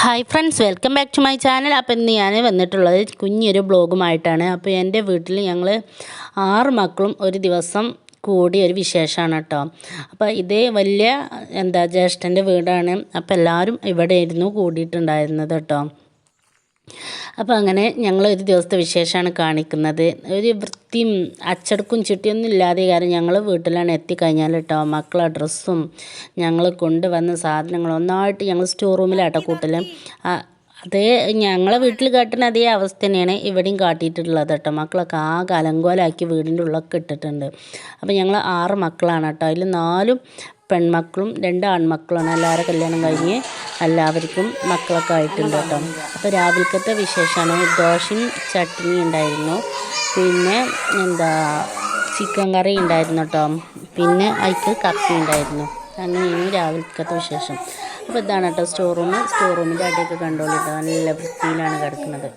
Hi friends welcome back to my channel അപ്പോൾ ഇന്ന് ഞാൻ വന്നിട്ടുള്ളത് കുഞ്ഞൊരു ബ്ലോഗുമായിട്ടാണ്. അപ്പോൾ എന്റെ വീട്ടിൽ ഞങ്ങൾ ആറ് മക്കളും ഒരു ദിവസം കൂടിയ ഒരു വിശേഷമാണ് കേട്ടോ അപ്പോൾ ഇതേ വലിയ എന്താ ജ്യേഷ്ഠന്റെ വീടാണ്. അപ്പോൾ എല്ലാവരും ഇവിടെ ഇരുന്നു കൂടിയിട്ടുണ്ടായിരുന്നത് കേട്ടോ അപ്പോൾ അങ്ങനെ ഞങ്ങൾ ഒരു ദിവസത്തെ വിശേഷമാണ് കാണിക്കുന്നത്. ഒരു വൃത്തിയും അച്ചടക്കും ചിട്ടിയൊന്നും ഇല്ലാതെ കാരണം ഞങ്ങൾ വീട്ടിലാണ് എത്തിക്കഴിഞ്ഞാൽ കേട്ടോ മക്കളെ ഡ്രസ്സും ഞങ്ങൾ കൊണ്ടുവന്ന സാധനങ്ങൾ ഒന്നായിട്ട് ഞങ്ങൾ സ്റ്റോർ റൂമിലാട്ടോ കൂട്ടൽ അതേ ഞങ്ങളെ വീട്ടിൽ കാട്ടുന്ന അതേ അവസ്ഥ തന്നെയാണ് ഇവിടെയും കാട്ടിയിട്ടുള്ളത് കേട്ടോ മക്കളൊക്കെ ആ കലങ്കോലാക്കി വീടിന്റെ ഉള്ളൊക്കെ ഇട്ടിട്ടുണ്ട്. അപ്പോൾ ഞങ്ങൾ ആറ് മക്കളാണ് കേട്ടോ. അതിൽ നാലും പെൺമക്കളും രണ്ട് ആൺമക്കളാണ് എല്ലാവരും കല്യാണം കഴിഞ്ഞ് എല്ലാവർക്കും മക്കളൊക്കെ ആയിട്ടുണ്ട് കേട്ടോ. അപ്പോൾ രാവിലത്തെ വിശേഷമാണ്. ദോശയും ചട്നി ഉണ്ടായിരുന്നു. പിന്നെ എന്താ ചിക്കൻ കറി ഉണ്ടായിരുന്നു കേട്ടോ. പിന്നെ അതിക്ക് കപ്പി ഉണ്ടായിരുന്നു. അങ്ങനെയാണ് രാവിലത്തെ വിശേഷം. അപ്പോൾ ഇതാണ് കേട്ടോ സ്റ്റോർ റൂം. സ്റ്റോർ റൂമിന്റെ അടിയൊക്കെ കണ്ടോളൂ കേട്ടോ. നല്ല വൃത്തിയിലാണ് കിടക്കുന്നത്.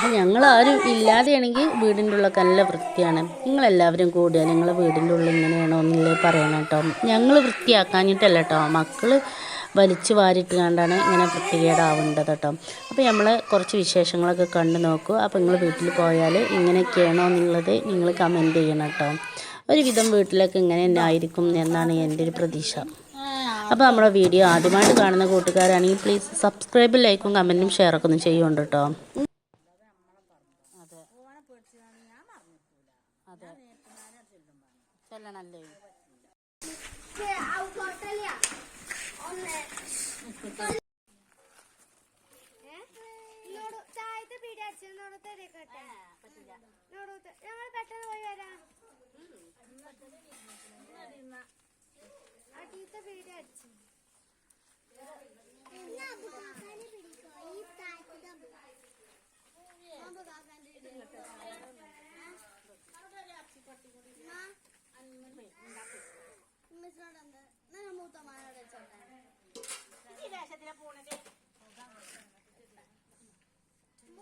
അപ്പോൾ ഞങ്ങൾ ആരും ഇല്ലാതെയാണെങ്കിൽ വീടിന്റെ ഉള്ളൊക്കെ നല്ല വൃത്തിയാണ്. നിങ്ങളെല്ലാവരും കൂടിയാൽ നിങ്ങളെ വീടിന്റെ ഉള്ളിൽ ഇങ്ങനെയാണോ എന്നുള്ളത് പറയണം കേട്ടോ. ഞങ്ങൾ വൃത്തിയാക്കാഞ്ഞിട്ടല്ല കേട്ടോ. മക്കൾ വലിച്ചു വാരിട്ട് കണ്ടാണ് ഇങ്ങനെ വൃത്തികേടാവേണ്ടത് കേട്ടോ. അപ്പോൾ നമ്മൾ കുറച്ച് വിശേഷങ്ങളൊക്കെ കണ്ടു നോക്കൂ. അപ്പോൾ നിങ്ങൾ വീട്ടിൽ പോയാൽ ഇങ്ങനെയൊക്കെയാണോ എന്നുള്ളത് നിങ്ങൾ കമന്റ് ചെയ്യണം കേട്ടോ. ഒരുവിധം വീട്ടിലൊക്കെ ഇങ്ങനെ തന്നെ ആയിരിക്കും എന്നാണ് എന്റെ ഒരു പ്രതീക്ഷ. അപ്പോൾ നമ്മുടെ വീഡിയോ ആദ്യമായിട്ട് കാണുന്ന കൂട്ടുകാരാണെങ്കിൽ പ്ലീസ് സബ്സ്ക്രൈബ് ലൈക്കും കമന്റും ഷെയറൊക്കെ ഒന്ന് ചെയ്യുന്നുണ്ട് കേട്ടോ. ചെല്ലണല്ലേ? ഞങ്ങൾ പെട്ടെന്ന് പോയി വരാം അടിയത്തെ പീടി അച്ഛൻ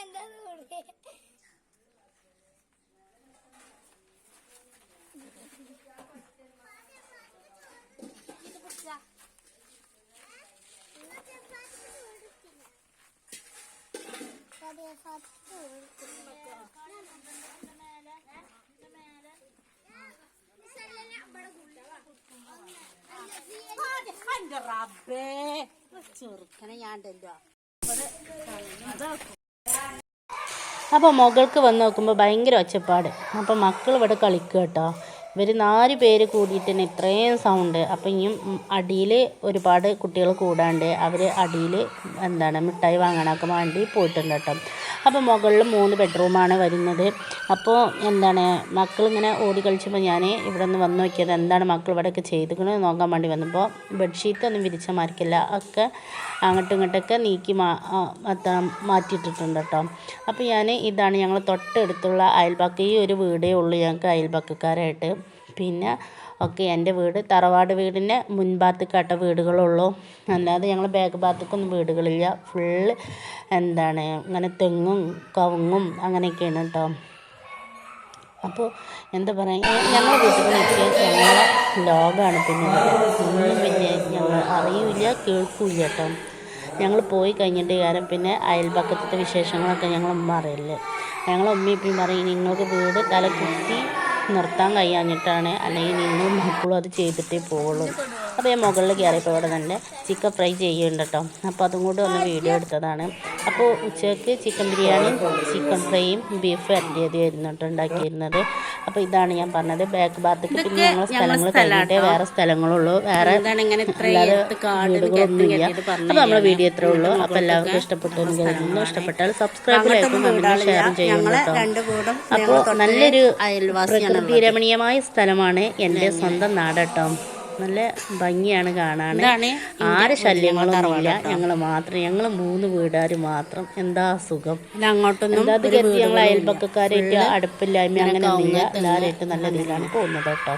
എന്താ കൂടെ ഇത് പിടിച്ചാ റബ്ബേ. ചെറുക്കനെ ഞാണ്ടല്ലോ അപ്പോൾ മകൾക്ക് വന്ന് നോക്കുമ്പോൾ ഭയങ്കര ഒച്ചപ്പാട്. അപ്പോൾ മക്കൾ ഇവിടെ കളിക്കുക കേട്ടോ. ഇവർ നാല് പേര് കൂടിയിട്ട് തന്നെ ഇത്രയും സൗണ്ട് അപ്പം ഇനിയും അടിയിൽ ഒരുപാട് കുട്ടികൾ കൂടാണ്ട് അവർ അടിയിൽ എന്താണ് മിഠായി വാങ്ങാനൊക്കെ വേണ്ടി പോയിട്ടുണ്ട് കേട്ടോ. അപ്പോൾ മുകളിൽ മൂന്ന് ബെഡ്റൂമാണ് വരുന്നത്. അപ്പോൾ എന്താണ് മക്കളിങ്ങനെ ഓടി കളിച്ചപ്പോൾ ഞാൻ ഇവിടെ നിന്ന് വന്ന് നോക്കിയത് എന്താണ് മക്കൾ ഇവിടെയൊക്കെ ചെയ്തിക്കണത് നോക്കാൻ വേണ്ടി വന്നപ്പോൾ ബെഡ്ഷീറ്റ് ഒന്നും വിരിച്ച മാർക്കില്ല. ഒക്കെ അങ്ങോട്ടും ഇങ്ങോട്ടൊക്കെ നീക്കി മാ മാറ്റിയിട്ടിട്ടുണ്ട് കേട്ടോ. അപ്പോൾ ഞാൻ ഇതാണ് ഞങ്ങൾ തൊട്ടടുത്തുള്ള അയൽപക്ക ഈ ഒരു വീടേ ഉള്ളൂ ഞങ്ങൾക്ക് അയൽപക്കക്കാരായിട്ട്. പിന്നെ ഒക്കെ എന്റെ വീട് തറവാട് വീടിന്റെ മുൻഭാഗത്തേക്കാട്ട വീടുകളുള്ളൂ. അല്ലാതെ ഞങ്ങൾ ബാക്ക് ഭാഗത്തേക്കൊന്നും വീടുകളില്ല. ഫുള്ള് എന്താണ് അങ്ങനെ തെങ്ങും കവുങ്ങും അങ്ങനെയൊക്കെയാണ് കേട്ടോ അപ്പോൾ എന്താ പറയുക ഞങ്ങൾ വീട്ടിൽ നിൽക്കുക ഞങ്ങളെ ലോകമാണ് പിന്നെ ഒന്നും പിന്നെ ഞങ്ങൾ അറിയില്ല കേൾക്കില്ല കേട്ടോ ഞങ്ങൾ പോയി കഴിഞ്ഞിട്ട് കാരണം പിന്നെ അയൽപക്കത്തെ വിശേഷങ്ങളൊക്കെ ഞങ്ങൾ ഉമ്മ അറിയില്ലേ ഞങ്ങളെ ഉമ്മയും ഇപ്പം പറയും നിങ്ങൾക്ക് വീട് തല കുത്തി നിർത്താൻ കഴിയാഞ്ഞിട്ടാണ് അല്ലെങ്കിൽ നിങ്ങളും മക്കളും അത് ചെയ്തിട്ടേ പോവുള്ളൂ. അപ്പോൾ ഞാൻ മുകളിൽ കയറിയപ്പോൾ ഇവിടെ നല്ല ചിക്കൻ ഫ്രൈ ചെയ്യുന്നുണ്ട് കേട്ടോ അപ്പോൾ അതും കൂടി ഒന്ന് വീഡിയോ എടുത്തതാണ്. അപ്പോൾ ഉച്ചയ്ക്ക് ചിക്കൻ ബിരിയാണിയും ചിക്കൻ ഫ്രൈയും ബീഫ് ചെയ്ത് കേട്ടോ ഉണ്ടാക്കിയിരുന്നത്. അപ്പോൾ ഇതാണ് ഞാൻ പറഞ്ഞത്. ബാക്ക് ഭാഗത്തേക്ക് പിന്നെ ഞങ്ങൾ സ്ഥലങ്ങൾ കഴിഞ്ഞിട്ടേ വേറെ സ്ഥലങ്ങളുള്ളൂ. വേറെ അല്ലാതെ വീടുകളൊന്നുമില്ല അപ്പോൾ നമ്മളെ വീഡിയോ ഇത്രേ ഉള്ളൂ. അപ്പോൾ എല്ലാവർക്കും ഇഷ്ടപ്പെട്ടു എന്ന് കരുതുന്നു. ഇഷ്ടപ്പെട്ടാൽ സബ്സ്ക്രൈബ് ലൈക്കും കമന്റും ഷെയറും ചെയ്യും കേട്ടോ. അപ്പോൾ നല്ലൊരു പ്രകൃതി രമണീയമായ സ്ഥലമാണ് എന്റെ സ്വന്തം നാട് കേട്ടോ. നല്ല ഭംഗിയാണ് കാണാൻ. ആര് ശല്യങ്ങളും ഇല്ല ഞങ്ങൾ മാത്രം ഞങ്ങൾ മൂന്ന് വീടുകാർ മാത്രം. എന്താ സുഖം? എന്താ അത് കരുതി ഞങ്ങൾ അയൽപക്കക്കാരായിട്ട് അടുപ്പില്ലായ്മ അങ്ങനെ ഒന്നുമില്ല എല്ലാവരായിട്ട് നല്ല രീതിയിലാണ് പോകുന്നത് കേട്ടോ.